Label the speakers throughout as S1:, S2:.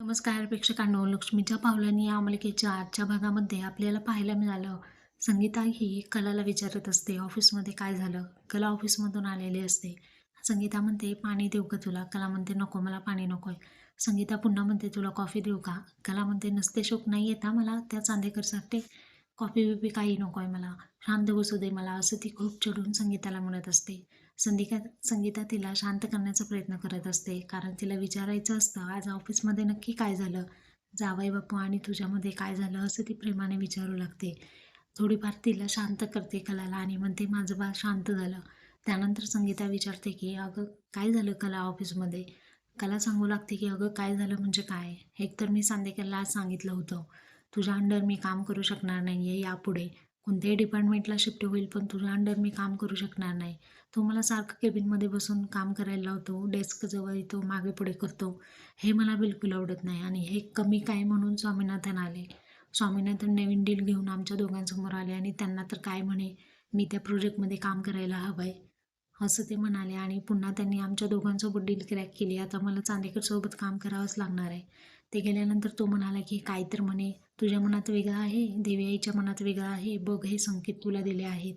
S1: नमस्कार प्रेक्षकांनो. लक्ष्मीच्या पावलांनी या मालिकेच्या आजच्या भागामध्ये आपल्याला पाहायला मिळालं संगीता ही कलाला विचारत असते ऑफिसमध्ये काय झालं? कला ऑफिसमधून आलेली असते. संगीता म्हणते पाणी देऊ का तुला? कला म्हणते नको मला पाणी नको आहे संगीता पुन्हा म्हणते तुला कॉफी देऊ का? कला म्हणते नसते शोक नाही येता मला त्या चांदेकरसाठी कॉफी बिपी काही नको आहे मला शांत बसू दे मला असं ती खूप चिडून संगीताला म्हणत असते. संधिका संगीता तिला शांत करण्याचा प्रयत्न करत असते. कारण तिला विचारायचं असतं आज ऑफिसमध्ये नक्की काय झालं? जावई बापू आणि तुझ्यामध्ये काय झालं? असं ती प्रेमाने विचारू लागते. थोडीफार तिला शांत करते कलाला आणि म्हणते माझं बाळ शांत झालं. त्यानंतर संगीता विचारते की अगं काय झालं कला ऑफिसमध्ये? कला सांगू लागते की अगं काय झालं म्हणजे काय? एकतर मी सांदेकरला आज सांगितलं होतं तुझ्या अंडर मी काम करू शकणार नाही आहे यापुढे. कोणत्याही डिपार्टमेंटला शिफ्ट होईल पण तुझ्या अंडर मी काम करू शकणार नाही. तो मला सारखं केबिनमध्ये बसून काम करायला लावतो डेस्कजवळ येतो मागे पुढे करतो. हे मला बिलकुल आवडत नाही आणि हे कमी काय म्हणून स्वामीनाथन आले? स्वामीनाथन नवीन डील घेऊन आमच्या दोघांसमोर आले आणि त्यांना तर काय म्हणे? मी त्या प्रोजेक्टमध्ये काम करायला हवं आहे असं ते म्हणाले आणि पुन्हा त्यांनी आमच्या दोघांसोबत डील क्रॅक केली. आता मला चांदेकरसोबत काम करावंच लागणार आहे. ते गेल्यानंतर तो म्हणाला की काय तर म्हणे तुझ्या मनात वेगळं आहे? देवी आईच्या मनात वेगळं आहे? बघ हे संकेत तुला दिले आहेत.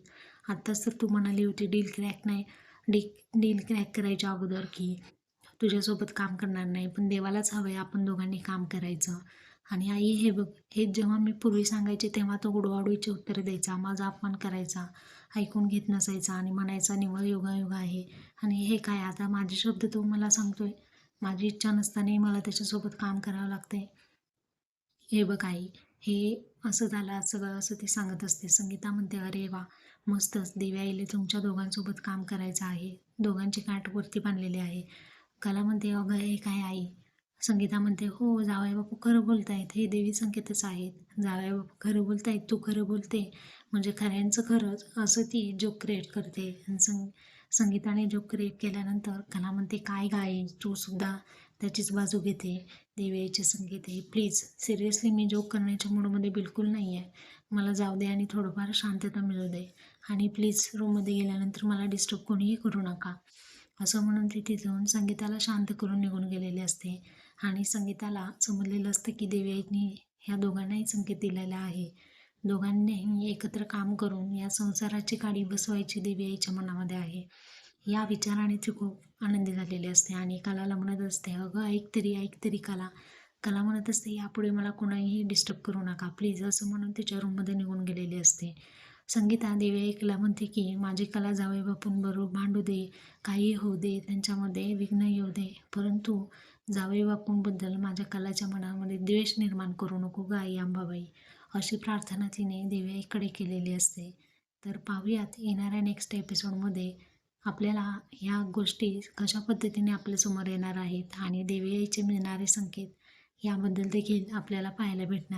S1: आत्ताच तर तू म्हणाली होती डील क्रॅक नाही डी डील क्रॅक करायच्या अगोदर की तुझ्यासोबत काम करणार नाही पण देवालाच हवं आहे आपण दोघांनी काम करायचं. आणि आई हे बघ हे जेव्हा मी पूर्वी सांगायचे तेव्हा तो गुडवाडूचे उत्तर द्यायचा माझा अपमान करायचा ऐकून घेत नसायचा आणि म्हणायचा निवळ योगायोग आहे. आणि हे काय आता माझे शब्द तो मला सांगतोय. माझी इच्छा नसतानाही मला त्याच्यासोबत काम करावं लागते हे बघ आई हे असं झालं सगळं असं ती सांगत असते. संगीता म्हणते अरे वा मस्तच देवी आईले तुमच्या दोघांसोबत काम करायचं आहे. दोघांची काट वरती बांधलेली आहे. कला म्हणते अगं हे काय आई संगीता म्हणते हो जावई बापू खरं बोलतायत हे देवी संकेतच आहेत. जावई बापू खरं बोलतायत तू खरं बोलते. म्हणजे खऱ्यांचं खरंच असं ती जोक क्रिएट करते. आणि संग संगीताने जोक क्रिएट केल्यानंतर कला म्हणते काय गाय तू सुद्धा त्याचीच बाजू घेते. देवीचे संगीत आहे प्लीज सिरियसली मी जोक करण्याच्या मूडमध्ये बिलकुल नाही आहे मला जाऊ दे आणि थोडंफार शांतता मिळू दे. आणि प्लीज रूममध्ये गेल्यानंतर मला डिस्टर्ब कोणीही करू नका. असं म्हणून ती तिथून संगीताला शांत करून निघून गेलेली असते. आणि संगीताला समजलेलं असतं की देवी आईनी ह्या दोघांनाही संकेत दिलेला आहे. दोघांनीही एकत्र काम करून या संसाराची काडी बसवायची देवी आईच्या मनामध्ये आहे. या विचाराने ती खूप आनंदी झालेली असते आणि कलाला म्हणत असते. अगं ऐक तरी ऐक तरी कला. कला म्हणत असते यापुढे मला कोणाही डिस्टर्ब करू नका. प्लीज असं म्हणून तिच्या रूममध्ये निघून गेलेली असते. संगीता देवी ऐकला म्हणते की माझी कला जावे बापून बरोबर भांडू दे काही होऊ दे त्यांच्यामध्ये विघ्न येऊ दे. परंतु जावे बापूंबद्दल माझ्या कलाच्या मनामध्ये द्वेष निर्माण करू नको गाई अंबाबाई अशी प्रार्थना तिने देवी केलेली असते. तर पाहूयात येणाऱ्या नेक्स्ट एपिसोडमध्ये आपल्याला ह्या गोष्टी कशा पद्धतीने आपल्यासमोर येणार आहेत आणि देवी आईचे मिळणारे संकेत याबद्दल देखील आपल्याला पाहायला भेटणार